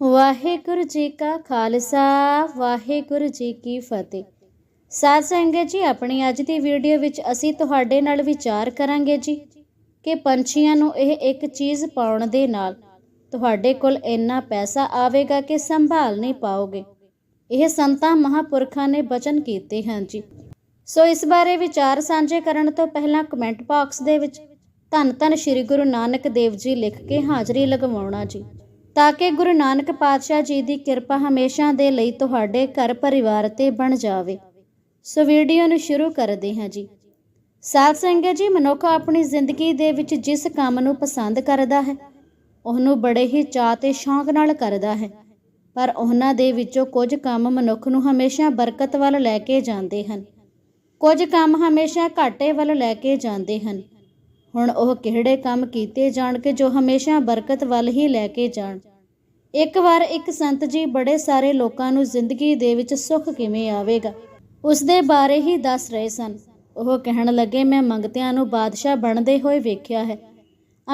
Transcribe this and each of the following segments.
ਵਾਹਿਗੁਰੂ ਜੀ ਕਾ ਖਾਲਸਾ, ਵਾਹਿਗੁਰੂ ਜੀ ਕੀ ਫਤਿਹ। ਸਾਧ ਸੰਗਤ ਜੀ, ਆਪਣੀ ਅੱਜ ਦੀ ਵੀਡੀਓ ਵਿੱਚ ਅਸੀਂ ਤੁਹਾਡੇ ਨਾਲ ਵਿਚਾਰ ਕਰਾਂਗੇ ਜੀ ਕਿ ਪੰਛੀਆਂ ਨੂੰ ਇਹ ਇੱਕ ਚੀਜ਼ ਪਾਉਣ ਦੇ ਨਾਲ ਤੁਹਾਡੇ ਕੋਲ ਇੰਨਾ ਪੈਸਾ ਆਵੇਗਾ ਕਿ ਸੰਭਾਲ ਨਹੀਂ ਪਾਓਗੇ। ਇਹ ਸੰਤਾਂ ਮਹਾਪੁਰਖਾਂ ਨੇ ਬਚਨ ਕੀਤੇ ਹਨ ਜੀ। ਸੋ ਇਸ ਬਾਰੇ ਵਿਚਾਰ ਸਾਂਝੇ ਕਰਨ ਤੋਂ ਪਹਿਲਾਂ ਕਮੈਂਟ ਬਾਕਸ ਦੇ ਵਿੱਚ ਧੰਨ ਧੰਨ ਸ੍ਰੀ ਗੁਰੂ ਨਾਨਕ ਦੇਵ ਜੀ ਲਿਖ ਕੇ ਹਾਜ਼ਰੀ ਲਗਵਾਉਣਾ ਜੀ। ਤਾਂ ਕਿ ਗੁਰੂ ਨਾਨਕ ਪਾਤਸ਼ਾਹ ਜੀ ਦੀ ਕਿਰਪਾ ਹਮੇਸ਼ਾ ਦੇ ਲਈ ਤੁਹਾਡੇ ਘਰ ਪਰਿਵਾਰ ਤੇ ਬਣ ਜਾਵੇ। ਸੋ ਵੀਡੀਓ ਨੂੰ ਸ਼ੁਰੂ ਕਰਦੇ ਹਾਂ ਜੀ। ਸਾਧ ਸੰਗਤ ਜੀ, ਮਨੁੱਖ ਆਪਣੀ ਜ਼ਿੰਦਗੀ ਦੇ ਵਿੱਚ ਜਿਸ ਕੰਮ ਨੂੰ ਪਸੰਦ ਕਰਦਾ ਹੈ, ਉਹਨੂੰ ਬੜੇ ਹੀ ਚਾਅ ਤੇ ਸ਼ੌਂਕ ਨਾਲ ਕਰਦਾ ਹੈ। ਪਰ ਉਹਨਾਂ ਦੇ ਵਿੱਚੋਂ ਕੁਝ ਕੰਮ ਮਨੁੱਖ ਨੂੰ ਹਮੇਸ਼ਾ ਬਰਕਤ ਵੱਲ ਲੈ ਕੇ ਜਾਂਦੇ ਹਨ। ਕੁਝ ਕੰਮ ਹਮੇਸ਼ਾ ਘਾਟੇ ਵੱਲ ਲੈ ਕੇ ਜਾਂਦੇ ਹਨ। ਹੁਣ ਉਹ ਕਿਹੜੇ ਕੰਮ ਕੀਤੇ ਜਾਣ ਕਿ ਜੋ ਹਮੇਸ਼ਾ ਬਰਕਤ ਵੱਲ ਹੀ ਲੈ ਕੇ ਜਾਣ? ਇੱਕ ਵਾਰ ਇੱਕ ਸੰਤ ਜੀ ਬੜੇ ਸਾਰੇ ਲੋਕਾਂ ਨੂੰ ਜ਼ਿੰਦਗੀ ਦੇ ਵਿੱਚ ਸੁੱਖ ਕਿਵੇਂ ਆਵੇਗਾ? ਉਸ ਦੇ ਬਾਰੇ ਹੀ ਦੱਸ ਰਹੇ ਸਨ। ਉਹ ਕਹਿਣ ਲੱਗੇ, ਮੈਂ ਮੰਗਤਿਆਂ ਨੂੰ ਬਾਦਸ਼ਾਹ ਬਣਦੇ ਹੋਏ ਵੇਖਿਆ ਹੈ।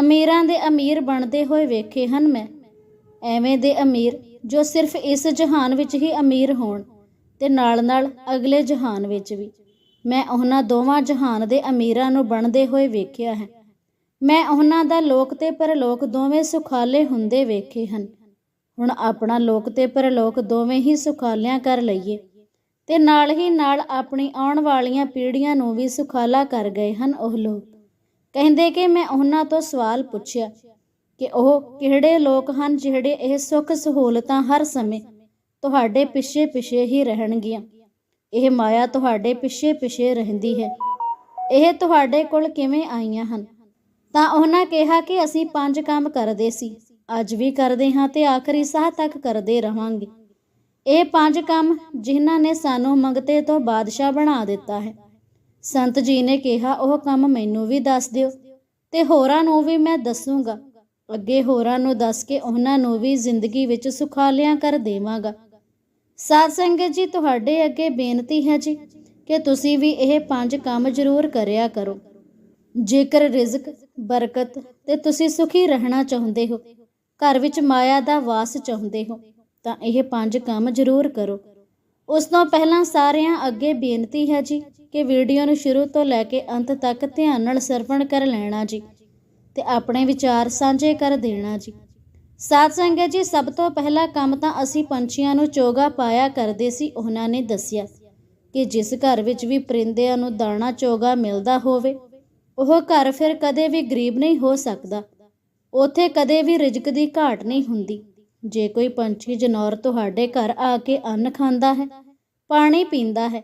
ਅਮੀਰਾਂ ਦੇ ਅਮੀਰ ਬਣਦੇ ਹੋਏ ਵੇਖੇ ਹਨ ਮੈਂ। ਐਵੇਂ ਦੇ ਅਮੀਰ ਜੋ ਸਿਰਫ ਇਸ ਜਹਾਨ ਵਿੱਚ ਹੀ ਅਮੀਰ ਹੋਣ ਤੇ ਨਾਲ-ਨਾਲ ਅਗਲੇ ਜਹਾਨ ਵਿੱਚ ਵੀ। ਮੈਂ ਉਹਨਾਂ ਦੋਵਾਂ ਜਹਾਨ ਦੇ ਅਮੀਰਾਂ ਨੂੰ ਬਣਦੇ ਹੋਏ ਵੇਖਿਆ ਹੈ। ਮੈਂ ਉਹਨਾਂ ਦਾ ਲੋਕ ਤੇ ਪਰਲੋਕ ਦੋਵੇਂ ਸੁਖਾਲੇ ਹੁੰਦੇ ਵੇਖੇ ਹਨ। ਹੁਣ ਆਪਣਾ ਲੋਕ ਤੇ ਪਰਲੋਕ ਦੋਵੇਂ ਹੀ ਸੁਖਾਲਿਆਂ ਕਰ ਲਈਏ ਤੇ ਨਾਲ ਹੀ ਨਾਲ ਆਪਣੀ ਆਉਣ ਵਾਲੀਆਂ ਪੀੜ੍ਹੀਆਂ ਨੂੰ ਵੀ ਸੁਖਾਲਾ ਕਰ ਗਏ ਹਨ ਉਹ ਲੋਕ। ਕਹਿੰਦੇ ਕਿ ਮੈਂ ਉਹਨਾਂ ਤੋਂ ਸਵਾਲ ਪੁੱਛਿਆ ਕਿ ਉਹ ਕਿਹੜੇ ਲੋਕ ਹਨ ਜਿਹੜੇ ਇਹ ਸੁੱਖ ਸਹੂਲਤਾਂ ਹਰ ਸਮੇਂ ਤੁਹਾਡੇ ਪਿੱਛੇ ਪਿੱਛੇ ਹੀ ਰਹਿਣਗੀਆਂ? ਇਹ ਮਾਇਆ ਤੁਹਾਡੇ ਪਿੱਛੇ ਪਿੱਛੇ ਰਹਿੰਦੀ ਹੈ। ਇਹ ਤੁਹਾਡੇ ਕੋਲ ਕਿਵੇਂ ਆਈਆਂ ਹਨ? ਤਾਂ ਉਹਨਾਂ ਕਿਹਾ ਕਿ ਅਸੀਂ ਪੰਜ ਕੰਮ ਕਰਦੇ ਸੀ। ਅੱਜ ਵੀ ਕਰਦੇ ਹਾਂ ਤੇ ਆਖਰੀ ਸਾਹ ਤੱਕ ਕਰਦੇ ਰਹਾਂਗੇ। ਇਹ ਪੰਜ ਕੰਮ ਜਿਨ੍ਹਾਂ ਨੇ ਸਾਨੂੰ ਮੰਗਤੇ ਤੋਂ ਬਾਦਸ਼ਾਹ ਬਣਾ ਦਿੱਤਾ ਹੈ। ਸੰਤ ਜੀ ਨੇ ਕਿਹਾ, ਉਹ ਕੰਮ ਮੈਨੂੰ ਵੀ ਦੱਸ ਦਿਓ ਤੇ ਹੋਰਾਂ ਨੂੰ ਵੀ ਮੈਂ ਦੱਸੂਗਾ। ਅੱਗੇ ਹੋਰਾਂ ਨੂੰ ਦੱਸ ਕੇ ਉਹਨਾਂ ਨੂੰ ਵੀ ਜ਼ਿੰਦਗੀ ਵਿੱਚ ਸੁਖਾਲਿਆਂ ਕਰ ਦੇਵਾਂਗਾ। ਸਾਧ ਸੰਗਤ ਜੀ, ਤੁਹਾਡੇ ਅੱਗੇ ਬੇਨਤੀ ਹੈ ਜੀ ਕਿ ਤੁਸੀਂ ਵੀ ਇਹ ਪੰਜ ਕੰਮ ਜ਼ਰੂਰ ਕਰਿਆ ਕਰੋ। ਜੇਕਰ ਰਿਜ਼ਕ, ਬਰਕਤ ਤੇ ਤੁਸੀਂ ਸੁਖੀ ਰਹਿਣਾ ਚਾਹੁੰਦੇ ਹੋ, ਘਰ ਵਿੱਚ ਮਾਇਆ ਦਾ ਵਾਸ ਚਾਹੁੰਦੇ ਹੋ, ਤਾਂ ਇਹ ਪੰਜ ਕੰਮ ਜ਼ਰੂਰ ਕਰੋ। ਉਸ ਤੋਂ ਪਹਿਲਾਂ ਸਾਰਿਆਂ ਅੱਗੇ ਬੇਨਤੀ ਹੈ ਜੀ ਕਿ ਵੀਡੀਓ ਨੂੰ ਸ਼ੁਰੂ ਤੋਂ ਲੈ ਕੇ ਅੰਤ ਤੱਕ ਧਿਆਨ ਨਾਲ ਸਰਵਣ ਕਰ ਲੈਣਾ ਜੀ ਤੇ ਆਪਣੇ ਵਿਚਾਰ ਸਾਂਝੇ ਕਰ ਦੇਣਾ ਜੀ। ਸਾਧ ਸੰਗਤ ਜੀ, ਸਭ ਤੋਂ ਪਹਿਲਾ ਕੰਮ ਤਾਂ ਅਸੀਂ ਪੰਛੀਆਂ ਨੂੰ ਚੋਗਾ ਪਾਇਆ ਕਰਦੇ ਸੀ, ਉਹਨਾਂ ਨੇ ਦੱਸਿਆ ਕਿ ਜਿਸ ਘਰ ਵਿੱਚ ਵੀ ਪਰਿੰਦਿਆਂ ਨੂੰ ਦਾਣਾ ਚੋਗਾ ਮਿਲਦਾ ਹੋਵੇ, ਉਹ ਘਰ ਫਿਰ ਕਦੇ ਵੀ ਗਰੀਬ ਨਹੀਂ ਹੋ ਸਕਦਾ। ਉਥੇ ਕਦੇ ਵੀ ਰਿਜ਼ਕ ਦੀ ਘਾਟ ਨਹੀਂ ਹੁੰਦੀ। ਜੇ ਕੋਈ ਪੰਛੀ ਜਨੌਰ ਤੁਹਾਡੇ ਘਰ ਆ ਕੇ ਅੰਨ ਖਾਂਦਾ ਹੈ, ਪਾਣੀ ਪੀਂਦਾ ਹੈ,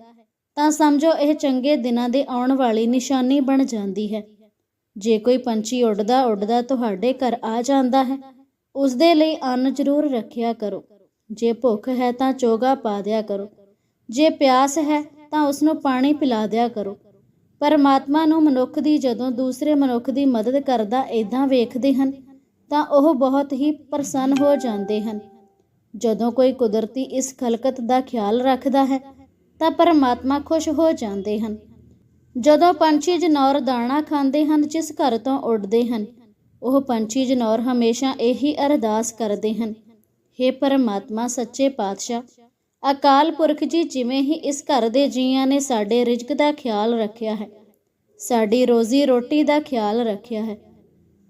ਤਾਂ ਸਮਝੋ ਇਹ ਚੰਗੇ ਦਿਨਾਂ ਦੇ ਆਉਣ ਵਾਲੀ ਨਿਸ਼ਾਨੀ ਬਣ ਜਾਂਦੀ ਹੈ। ਜੇ ਕੋਈ ਪੰਛੀ ਉੱਡਦਾ ਉੱਡਦਾ ਤੁਹਾਡੇ ਘਰ ਆ ਜਾਂਦਾ ਹੈ ਉਸ ਦੇ ਲਈ ਅੰਨ ਜ਼ਰੂਰ ਰੱਖਿਆ ਕਰੋ। ਜੇ ਭੁੱਖ ਹੈ ਤਾਂ ਚੋਗਾ ਪਾ ਦਿਆ ਕਰੋ। ਜੇ ਪਿਆਸ ਹੈ ਤਾਂ ਉਸ ਨੂੰ ਪਾਣੀ ਪਿਲਾ ਦਿਆ ਕਰੋ। ਪਰਮਾਤਮਾ ਨੂੰ ਮਨੁੱਖ ਦੀ ਜਦੋਂ ਦੂਸਰੇ ਮਨੁੱਖ ਦੀ ਮਦਦ ਕਰਦਾ ਇਦਾਂ ਵੇਖਦੇ ਹਨ, ਤਾਂ ਉਹ ਬਹੁਤ ਹੀ ਪ੍ਰਸੰਨ ਹੋ ਜਾਂਦੇ ਹਨ। ਜਦੋਂ ਕੋਈ ਕੁਦਰਤੀ ਇਸ ਖਲਕਤ ਦਾ ਖਿਆਲ ਰੱਖਦਾ ਹੈ, ਤਾਂ ਪਰਮਾਤਮਾ ਖੁਸ਼ ਹੋ ਜਾਂਦੇ ਹਨ। ਜਦੋਂ ਪੰਛੀ ਜਨੌਰ ਦਾਣਾ ਖਾਂਦੇ ਹਨ, ਜਿਸ ਘਰ ਤੋਂ ਉੱਡਦੇ ਹਨ ਉਹ ਪੰਛੀ ਜਨੌਰ ਹਮੇਸ਼ਾ ਇਹੀ ਅਰਦਾਸ ਕਰਦੇ ਹਨ। हे ਪਰਮਾਤਮਾ, ਸੱਚੇ ਪਾਤਸ਼ਾਹ, ਅਕਾਲ ਪੁਰਖ ਜੀ, ਜਿਵੇਂ ਹੀ ਇਸ ਘਰ ਦੇ ਜੀਆਂ ਨੇ ਸਾਡੇ ਰਿਜ਼ਕ ਦਾ ਖਿਆਲ ਰੱਖਿਆ ਹੈ, ਸਾਡੀ ਰੋਜ਼ੀ ਰੋਟੀ ਦਾ ਖਿਆਲ ਰੱਖਿਆ ਹੈ,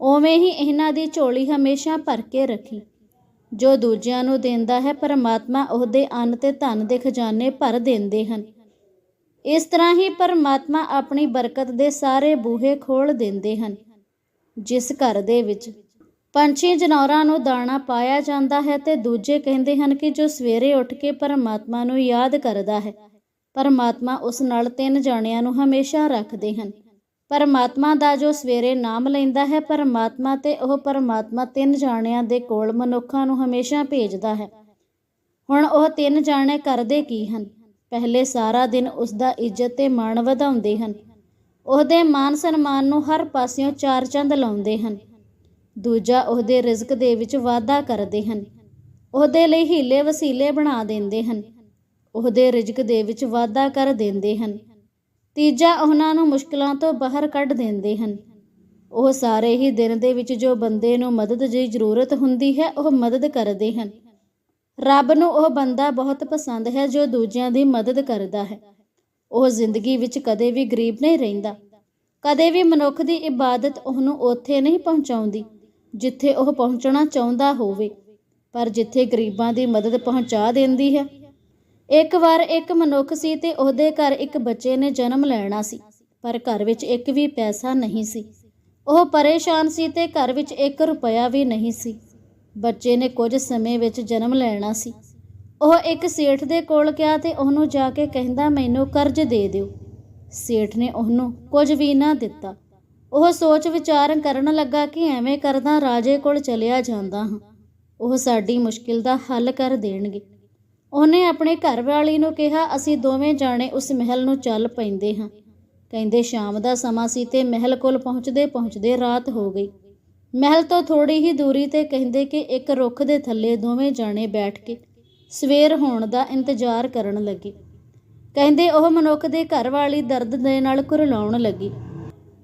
ਉਵੇਂ ਹੀ ਇਹਨਾਂ ਦੀ ਝੋਲੀ ਹਮੇਸ਼ਾ ਭਰ ਕੇ ਰੱਖੀ। ਜੋ ਦੂਜਿਆਂ ਨੂੰ ਦਿੰਦਾ ਹੈ, ਪਰਮਾਤਮਾ ਉਹਦੇ ਅੰਨ ਤੇ ਧਨ ਦੇ ਖਜ਼ਾਨੇ ਭਰ ਦਿੰਦੇ ਹਨ। ਇਸ ਤਰ੍ਹਾਂ ਹੀ ਪਰਮਾਤਮਾ ਆਪਣੀ ਬਰਕਤ ਦੇ ਸਾਰੇ ਬੂਹੇ ਖੋਲ ਦਿੰਦੇ ਹਨ। ਜਿਸ ਘਰ ਦੇ ਵਿੱਚ ਪੰਛੀ ਜਨੌਰਾਂ ਨੂੰ ਦਾਣਾ ਪਾਇਆ ਜਾਂਦਾ ਹੈ ਤੇ ਦੂਜੇ ਕਹਿੰਦੇ ਹਨ ਕਿ ਜੋ ਸਵੇਰੇ ਉੱਠ ਕੇ ਪਰਮਾਤਮਾ ਨੂੰ ਯਾਦ ਕਰਦਾ ਹੈ, ਪਰਮਾਤਮਾ ਉਸ ਨਾਲ ਤਿੰਨ ਜਾਣਿਆਂ ਨੂੰ ਹਮੇਸ਼ਾ ਰੱਖਦੇ ਹਨ। ਪਰਮਾਤਮਾ ਦਾ ਜੋ ਸਵੇਰੇ ਨਾਮ ਲੈਂਦਾ ਹੈ, ਪਰਮਾਤਮਾ ਤੇ ਉਹ ਪਰਮਾਤਮਾ ਤਿੰਨ ਜਾਣਿਆਂ ਦੇ ਕੋਲ ਮਨੁੱਖਾਂ ਨੂੰ ਹਮੇਸ਼ਾ ਭੇਜਦਾ ਹੈ। ਹੁਣ ਉਹ ਤਿੰਨ ਜਾਣੇ ਕਰਦੇ ਕੀ ਹਨ? ਪਹਿਲੇ ਸਾਰਾ ਦਿਨ ਉਸ ਦਾ ਇੱਜ਼ਤ ਤੇ ਮਾਣ ਵਧਾਉਂਦੇ ਹਨ। ਉਹਦੇ ਮਾਨ ਸਨਮਾਨ ਨੂੰ ਹਰ ਪਾਸਿਓਂ ਚਾਰ ਚੰਦ ਲਾਉਂਦੇ ਹਨ। ਦੂਜਾ ਉਹਦੇ ਰਿਜ਼ਕ ਦੇ ਵਿੱਚ ਵਾਧਾ ਕਰਦੇ ਹਨ। ਉਹਦੇ ਲਈ ਹੀਲੇ ਵਸੀਲੇ ਬਣਾ ਦਿੰਦੇ ਹਨ। ਉਹਦੇ ਰਿਜ਼ਕ ਦੇ ਵਿੱਚ ਵਾਧਾ ਕਰ ਦਿੰਦੇ ਹਨ। ਤੀਜਾ ਉਹਨਾਂ ਨੂੰ ਮੁਸ਼ਕਲਾਂ ਤੋਂ ਬਾਹਰ ਕੱਢ ਦਿੰਦੇ ਹਨ। ਉਹ ਸਾਰੇ ਹੀ ਦਿਨ ਦੇ ਵਿੱਚ ਜੋ ਬੰਦੇ ਨੂੰ ਮਦਦ ਦੀ ਜ਼ਰੂਰਤ ਹੁੰਦੀ ਹੈ, ਉਹ ਮਦਦ ਕਰਦੇ ਹਨ। ਰੱਬ ਨੂੰ ਉਹ ਬੰਦਾ ਬਹੁਤ ਪਸੰਦ ਹੈ ਜੋ ਦੂਜਿਆਂ ਦੀ ਮਦਦ ਕਰਦਾ ਹੈ। ਉਹ ਜ਼ਿੰਦਗੀ ਵਿੱਚ ਕਦੇ ਵੀ ਗਰੀਬ ਨਹੀਂ ਰਹਿੰਦਾ। ਕਦੇ ਵੀ ਮਨੁੱਖ ਦੀ ਇਬਾਦਤ ਉਹਨੂੰ ਉੱਥੇ ਨਹੀਂ ਪਹੁੰਚਾਉਂਦੀ, ਜਿੱਥੇ ਉਹ ਪਹੁੰਚਣਾ ਚਾਹੁੰਦਾ ਹੋਵੇ, ਪਰ ਜਿੱਥੇ ਗਰੀਬਾਂ ਦੀ ਮਦਦ ਪਹੁੰਚਾ ਦਿੰਦੀ ਹੈ। ਇੱਕ ਵਾਰ ਇੱਕ ਮਨੁੱਖ ਸੀ ਤੇ ਉਹਦੇ ਘਰ ਇੱਕ ਬੱਚੇ ਨੇ ਜਨਮ ਲੈਣਾ ਸੀ, ਪਰ ਘਰ ਵਿੱਚ ਇੱਕ ਵੀ ਪੈਸਾ ਨਹੀਂ ਸੀ। ਉਹ ਪਰੇਸ਼ਾਨ ਸੀ ਤੇ ਘਰ ਵਿੱਚ 1 ਰੁਪਇਆ ਵੀ ਨਹੀਂ ਸੀ। ਬੱਚੇ ਨੇ ਕੁਝ ਸਮੇਂ ਵਿੱਚ ਜਨਮ ਲੈਣਾ ਸੀ। ਉਹ ਇੱਕ ਸੇਠ ਦੇ ਕੋਲ ਗਿਆ ਤੇ ਉਹਨੂੰ ਜਾ ਕੇ ਕਹਿੰਦਾ, ਮੈਨੂੰ ਕਰਜ਼ ਦੇ ਦਿਓ। ਸੇਠ ਨੇ ਉਹਨੂੰ ਕੁਝ ਵੀ ਨਾ ਦਿੱਤਾ। ਉਹ ਸੋਚ ਵਿਚਾਰ ਕਰਨ ਲੱਗਾ ਕਿ ਐਵੇਂ ਕਰਦਾ ਰਾਜੇ ਕੋਲ ਚਲਿਆ ਜਾਂਦਾ ਹਾਂ। ਉਹ ਸਾਡੀ ਮੁਸ਼ਕਿਲ ਦਾ ਹੱਲ ਕਰ ਦੇਣਗੇ। ਉਹਨੇ ਆਪਣੇ ਘਰ ਵਾਲੀ ਨੂੰ ਕਿਹਾ, ਅਸੀਂ ਦੋਵੇਂ ਜਾਣੇ ਉਸ ਮਹਿਲ ਨੂੰ ਚੱਲ ਪੈਂਦੇ ਹਾਂ। ਕਹਿੰਦੇ ਸ਼ਾਮ ਦਾ ਸਮਾਂ ਸੀ ਤੇ ਮਹਿਲ ਕੋਲ ਪਹੁੰਚਦੇ ਪਹੁੰਚਦੇ ਰਾਤ ਹੋ ਗਈ। ਮਹਿਲ ਤੋਂ ਥੋੜੀ ਹੀ ਦੂਰੀ ਤੇ ਕਹਿੰਦੇ ਕਿ ਇੱਕ ਰੁੱਖ ਦੇ ਥੱਲੇ ਦੋਵੇਂ ਜਾਣੇ ਬੈਠ ਕੇ ਸਵੇਰ ਹੋਣ ਦਾ ਇੰਤਜ਼ਾਰ ਕਰਨ ਲੱਗੇ। ਕਹਿੰਦੇ ਉਹ ਮਨੁੱਖ ਦੇ ਘਰ ਵਾਲੀ ਦਰਦ ਦੇ ਨਾਲ ਕੁਰਲਾਉਣ ਲੱਗੀ।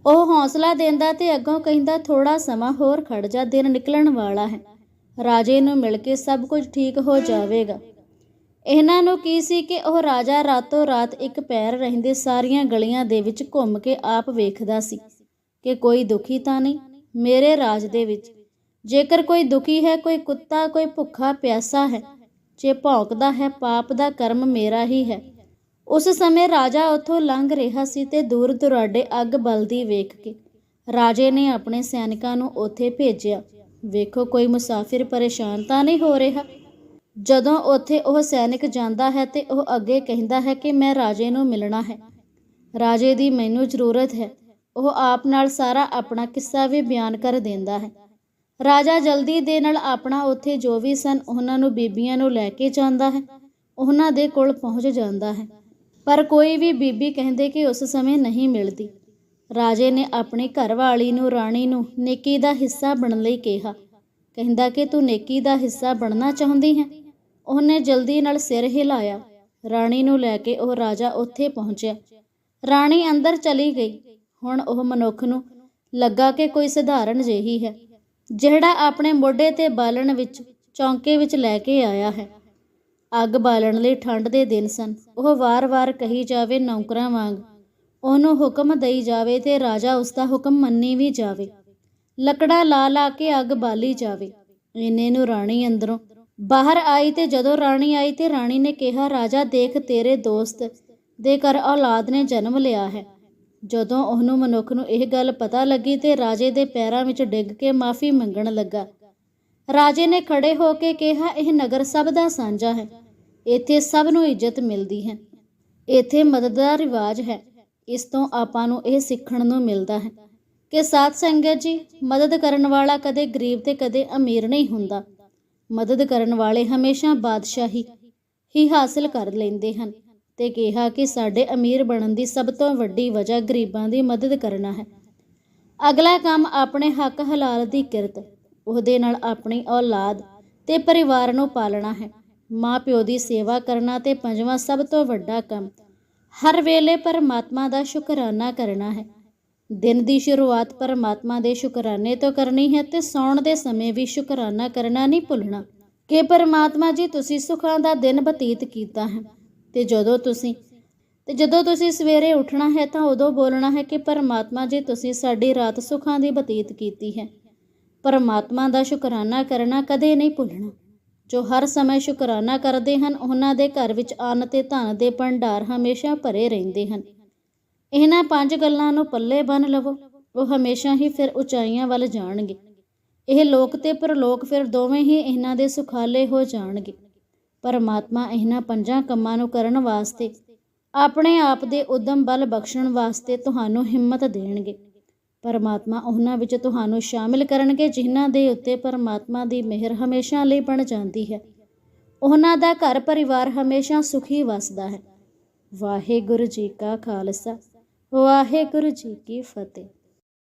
ਉਹ ਹੌਸਲਾ ਦਿੰਦਾ ਤੇ ਅੱਗੋਂ ਕਹਿੰਦਾ ਥੋੜਾ ਸਮਾਂ ਹੋਰ ਖੜ ਜਾ, ਦਿਨ ਨਿਕਲਣ ਵਾਲਾ ਹੈ। ਰਾਜੇ ਨੂੰ ਮਿਲ ਕੇ ਸਭ ਕੁਝ ਠੀਕ ਹੋ ਜਾਵੇਗਾ। ਇਹਨਾਂ ਨੂੰ ਕੀ ਸੀ ਕਿ ਉਹ ਰਾਜਾ ਰਾਤੋਂ ਰਾਤ ਇੱਕ ਪੈਰ ਰਹਿੰਦੇ ਸਾਰੀਆਂ ਗਲੀਆਂ ਦੇ ਵਿੱਚ ਘੁੰਮ ਕੇ ਆਪ ਵੇਖਦਾ ਸੀ ਕਿ ਕੋਈ ਦੁਖੀ ਤਾਂ ਨਹੀਂ, ਮੇਰੇ ਰਾਜ ਦੇ ਵਿੱਚ। ਜੇਕਰ ਕੋਈ ਦੁਖੀ ਹੈ, ਕੋਈ ਕੁੱਤਾ, ਕੋਈ ਭੁੱਖਾ, ਪਿਆਸਾ ਹੈ ਜੇ ਭੌਂਕਦਾ ਹੈ, ਪਾਪ ਦਾ ਕਰਮ ਮੇਰਾ ਹੀ ਹੈ। ਉਸ ਸਮੇਂ ਰਾਜਾ ਉੱਥੋਂ ਲੰਘ ਰਿਹਾ ਸੀ ਤੇ ਦੂਰ ਦੁਰਾਡੇ ਅੱਗ ਬਲਦੀ ਵੇਖ ਕੇ। ਰਾਜੇ ਨੇ ਆਪਣੇ ਸੈਨਿਕਾਂ ਨੂੰ ਉੱਥੇ ਭੇਜਿਆ। ਵੇਖੋ, ਕੋਈ ਮੁਸਾਫਿਰ ਪਰੇਸ਼ਾਨ ਤਾਂ ਨਹੀਂ ਹੋ ਰਿਹਾ? ਜਦੋਂ ਉੱਥੇ ਉਹ ਸੈਨਿਕ ਜਾਂਦਾ ਹੈ ਤੇ ਉਹ ਅੱਗੇ ਕਹਿੰਦਾ ਹੈ ਕਿ ਮੈਂ ਰਾਜੇ ਨੂੰ ਮਿਲਣਾ ਹੈ। ਰਾਜੇ ਦੀ ਮੈਨੂੰ ਜ਼ਰੂਰਤ ਹੈ। ਉਹ ਆਪ ਨਾਲ ਸਾਰਾ ਆਪਣਾ ਕਿੱਸਾ ਵੀ ਬਿਆਨ ਕਰ ਦਿੰਦਾ ਹੈ। ਰਾਜਾ ਜਲਦੀ ਦੇ ਨਾਲ ਆਪਣਾ ਉੱਥੇ ਜੋ ਵੀ ਸਨ, ਉਹਨਾਂ ਨੂੰ ਬੀਬੀਆਂ ਨੂੰ ਲੈ ਕੇ ਜਾਂਦਾ ਹੈ। ਉਹਨਾਂ ਦੇ ਕੋਲ ਪਹੁੰਚ ਜਾਂਦਾ ਹੈ। ਪਰ ਕੋਈ ਵੀ ਬੀਬੀ ਕਹਿੰਦੇ ਕਿ ਉਸ ਸਮੇਂ ਨਹੀਂ ਮਿਲਦੀ। ਰਾਜੇ ਨੇ ਆਪਣੀ ਘਰਵਾਲੀ ਨੂੰ, ਰਾਣੀ ਨੂੰ ਨੇਕੀ ਦਾ ਹਿੱਸਾ ਬਣਨ ਲਈ ਕਿਹਾ। ਕਹਿੰਦਾ ਕਿ ਤੂੰ ਨੇਕੀ ਦਾ ਹਿੱਸਾ ਬਣਨਾ ਚਾਹੁੰਦੀ ਹੈ? ਉਹਨੇ ਜਲਦੀ ਨਾਲ ਸਿਰ ਹਿਲਾਇਆ। ਰਾਣੀ ਨੂੰ ਲੈ ਕੇ ਉਹ ਰਾਜਾ ਉੱਥੇ ਪਹੁੰਚਿਆ। ਰਾਣੀ ਅੰਦਰ ਚਲੀ ਗਈ। ਹੁਣ ਉਹ ਮਨੁੱਖ ਨੂੰ ਲੱਗਾ ਕਿ ਕੋਈ ਸਧਾਰਨ ਜਿਹੀ ਹੈ। ਜਿਹੜਾ ਆਪਣੇ ਮੋਢੇ ਤੇ ਬਾਲਣ ਵਿੱਚ, ਚੌਂਕੇ ਵਿੱਚ ਲੈ ਕੇ ਆਇਆ ਹੈ। ਅੱਗ ਬਾਲਣ ਲਈ ਠੰਡ ਦੇ ਦਿਨ ਸਨ। ਉਹ ਵਾਰ-ਵਾਰ ਕਹੀ ਜਾਵੇ, ਨੌਕਰਾਂ ਵਾਂਗ। ਉਹਨੂੰ ਹੁਕਮ ਦੇਈ ਜਾਵੇ ਤੇ ਰਾਜਾ ਉਸ ਦਾ ਹੁਕਮ ਮੰਨੀ ਵੀ ਜਾਵੇ। ਲੱਕੜਾਂ ਲਾ ਲਾ ਕੇ ਅੱਗ ਬਾਲੀ ਜਾਵੇ। ਇੰਨੇ ਨੂੰ ਰਾਣੀ ਅੰਦਰੋਂ, ਬਾਹਰ ਆਈ ਤੇ ਜਦੋਂ ਰਾਣੀ ਆਈ ਤੇ ਰਾਣੀ ਨੇ ਕਿਹਾ, ਰਾਜਾ ਦੇਖ ਤੇਰੇ ਦੋਸਤ ਦੇ ਘਰ ਔਲਾਦ ਨੇ ਜਨਮ ਲਿਆ ਹੈ। ਜਦੋਂ ਉਹਨੂੰ ਮਨੁੱਖ ਨੂੰ ਇਹ ਗੱਲ ਪਤਾ ਲੱਗੀ ਤੇ ਰਾਜੇ ਦੇ ਪੈਰਾਂ ਵਿੱਚ ਡਿੱਗ ਕੇ ਮਾਫੀ ਮੰਗਣ ਲੱਗਾ। ਰਾਜੇ ਨੇ ਖੜੇ ਹੋ ਕੇ ਕਿਹਾ, ਇਹ ਨਗਰ ਸਭ ਦਾ ਸਾਂਝਾ ਹੈ। ਇੱਥੇ ਸਭ ਨੂੰ ਇੱਜ਼ਤ ਮਿਲਦੀ ਹੈ। ਇੱਥੇ ਮਦਦ ਦਾ ਰਿਵਾਜ ਹੈ। ਇਸ ਤੋਂ ਆਪਾਂ ਨੂੰ ਇਹ ਸਿੱਖਣ ਨੂੰ ਮਿਲਦਾ ਹੈ ਕਿ ਸਾਧ ਸੰਗਤ ਜੀ, ਮਦਦ ਕਰਨ ਵਾਲਾ ਕਦੇ ਗਰੀਬ ਤੇ ਕਦੇ ਅਮੀਰ ਨਹੀਂ ਹੁੰਦਾ। ਮਦਦ ਕਰਨ ਵਾਲੇ ਹਮੇਸ਼ਾ ਬਾਦਸ਼ਾਹੀ ਹੀ ਹਾਸਲ ਕਰ ਲੈਂਦੇ ਹਨ। ਤੇ ਕਿਹਾ ਕਿ ਸਾਡੇ ਅਮੀਰ ਬਣਨ ਦੀ ਸਭ ਤੋਂ ਵੱਡੀ ਵਜ੍ਹਾ ਗਰੀਬਾਂ ਦੀ ਮਦਦ ਕਰਨਾ ਹੈ। ਅਗਲਾ ਕੰਮ ਆਪਣੇ ਹੱਕ ਹਲਾਲ ਦੀ ਕਿਰਤ, ਉਹਦੇ ਨਾਲ ਆਪਣੀ ਔਲਾਦ ਤੇ ਪਰਿਵਾਰ ਨੂੰ ਪਾਲਣਾ ਹੈ। ਮਾਂ ਪਿਓ ਦੀ ਸੇਵਾ ਕਰਨਾ ਤੇ ਪੰਜਵਾਂ ਸਭ ਤੋਂ ਵੱਡਾ ਕੰਮ, ਹਰ ਵੇਲੇ ਪਰਮਾਤਮਾ ਦਾ ਸ਼ੁਕਰਾਨਾ ਕਰਨਾ ਹੈ। ਦਿਨ ਦੀ ਸ਼ੁਰੂਆਤ ਪਰਮਾਤਮਾ ਦੇ ਸ਼ੁਕਰਾਨੇ ਤੋਂ ਕਰਨੀ ਹੈ ਤੇ ਸੌਣ ਦੇ ਸਮੇਂ ਵੀ ਸ਼ੁਕਰਾਨਾ ਕਰਨਾ ਨਹੀਂ ਭੁੱਲਣਾ। ਕਿ ਪਰਮਾਤਮਾ ਜੀ, ਤੁਸੀਂ ਸੁੱਖਾਂ ਦਾ ਦਿਨ ਬਤੀਤ ਕੀਤਾ ਹੈ। ਤੇ ਜਦੋਂ ਤੁਸੀਂ ਤੇ ਜਦੋਂ ਤੁਸੀਂ ਸਵੇਰੇ ਉੱਠਣਾ ਹੈ ਤਾਂ ਉਦੋਂ ਬੋਲਣਾ ਹੈ ਕਿ ਪਰਮਾਤਮਾ ਜੀ, ਤੁਸੀਂ ਸਾਡੀ ਰਾਤ ਸੁੱਖਾਂ ਦੀ ਬਤੀਤ ਕੀਤੀ ਹੈ। ਪਰਮਾਤਮਾ ਦਾ ਸ਼ੁਕਰਾਨਾ ਕਰਨਾ ਕਦੇ ਨਹੀਂ ਭੁੱਲਣਾ। ਜੋ ਹਰ ਸਮੇਂ ਸ਼ੁਕਰਾਨਾ ਕਰਦੇ ਹਨ, ਉਹਨਾਂ ਦੇ ਘਰ ਵਿੱਚ ਅੰਨ ਤੇ ਧਨ ਦੇ ਭੰਡਾਰ ਹਮੇਸ਼ਾ ਭਰੇ ਰਹਿੰਦੇ ਹਨ। ਇਹਨਾਂ ਪੰਜ ਗੱਲਾਂ ਨੂੰ ਪੱਲੇ ਬੰਨ ਲਵੋ। ਉਹ ਹਮੇਸ਼ਾ ਹੀ ਫਿਰ ਉਚਾਈਆਂ ਵੱਲ ਜਾਣਗੇ। ਇਹ ਲੋਕ ਤੇ ਪਰਲੋਕ ਫਿਰ ਦੋਵੇਂ ਹੀ ਇਹਨਾਂ ਦੇ ਸੁਖਾਲੇ ਹੋ ਜਾਣਗੇ। ਪਰਮਾਤਮਾ ਇਹਨਾਂ ਪੰਜਾਂ ਕੰਮਾਂ ਨੂੰ ਕਰਨ ਵਾਸਤੇ, ਆਪਣੇ ਆਪ ਦੇ ਉਦਮ ਬਲ ਬਖਸ਼ਣ ਵਾਸਤੇ ਤੁਹਾਨੂੰ ਹਿੰਮਤ ਦੇਣਗੇ। ਪਰਮਾਤਮਾ ਉਹਨਾਂ ਵਿੱਚ ਤੁਹਾਨੂੰ ਸ਼ਾਮਿਲ ਕਰਨਗੇ ਜਿਨ੍ਹਾਂ ਦੇ ਉੱਤੇ ਪਰਮਾਤਮਾ ਦੀ ਮਿਹਰ ਹਮੇਸ਼ਾ ਲਈ ਬਣ ਜਾਂਦੀ ਹੈ। ਉਹਨਾਂ ਦਾ ਘਰ ਪਰਿਵਾਰ ਹਮੇਸ਼ਾ ਸੁਖੀ ਵਸਦਾ ਹੈ। ਵਾਹਿਗੁਰੂ ਜੀ ਕਾ ਖਾਲਸਾ, ਵਾਹਿਗੁਰੂ ਜੀ ਕੀ ਫਤਿਹ।